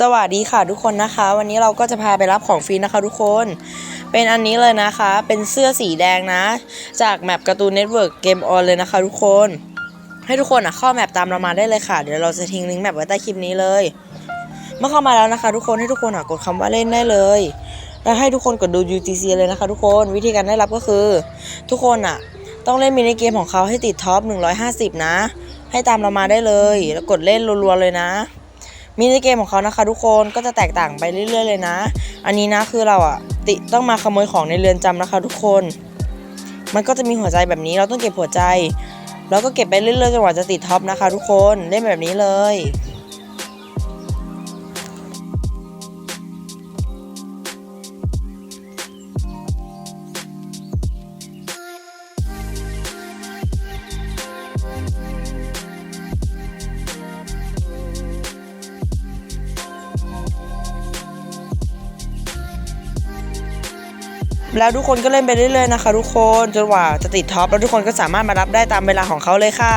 สวัสดีค่ะทุกคนนะคะ วันนี้เราก็จะพาไปรับของฟรีนะคะทุกคน เป็นอันนี้เลยนะคะ เป็นเสื้อสีแดงนะ จากแมปการ์ตูนเน็ตเวิร์กเกมออนเลยนะคะทุกคน ให้ทุกคนอะเข้าแมปตามเรามาได้เลยค่ะ เดี๋ยวเราจะทิ้งลิงก์แมปไว้ใต้คลิปนี้เลย เมื่อเข้ามาแล้วนะคะ ทุกคนให้ทุกคนอะกดคำว่าเล่นได้เลย แล้วให้ทุกคนกดดู UTC เลยนะคะ ทุกคนวิธีการได้รับก็คือ ทุกคนอะ ต้องเล่นมินิเกมของเขาให้ติดท็อป150 นะ ให้ตามเรามาได้เลย แล้วกดเล่นรัวๆเลยนะ มินิเกมของเขานะคะ ทุกคนก็จะแตกต่างไปเรื่อย ๆ เลยนะ อันนี้นะคือเราอะติต้องมาขโมยของในเรือนจำนะคะ ทุกคน มันก็จะมีหัวใจแบบนี้เราต้องเก็บหัวใจ แล้วก็เก็บไปเรื่อยๆจนกว่าจะติดท็อปนะคะ ทุกคนเล่นแบบนี้เลย แล้วทุกคนก็เล่นไปเรื่อยๆนะคะ ทุกคนจนกว่าจะติดท็อปแล้วทุกคนก็สามารถมารับได้ตามเวลาของเขาเลยค่ะ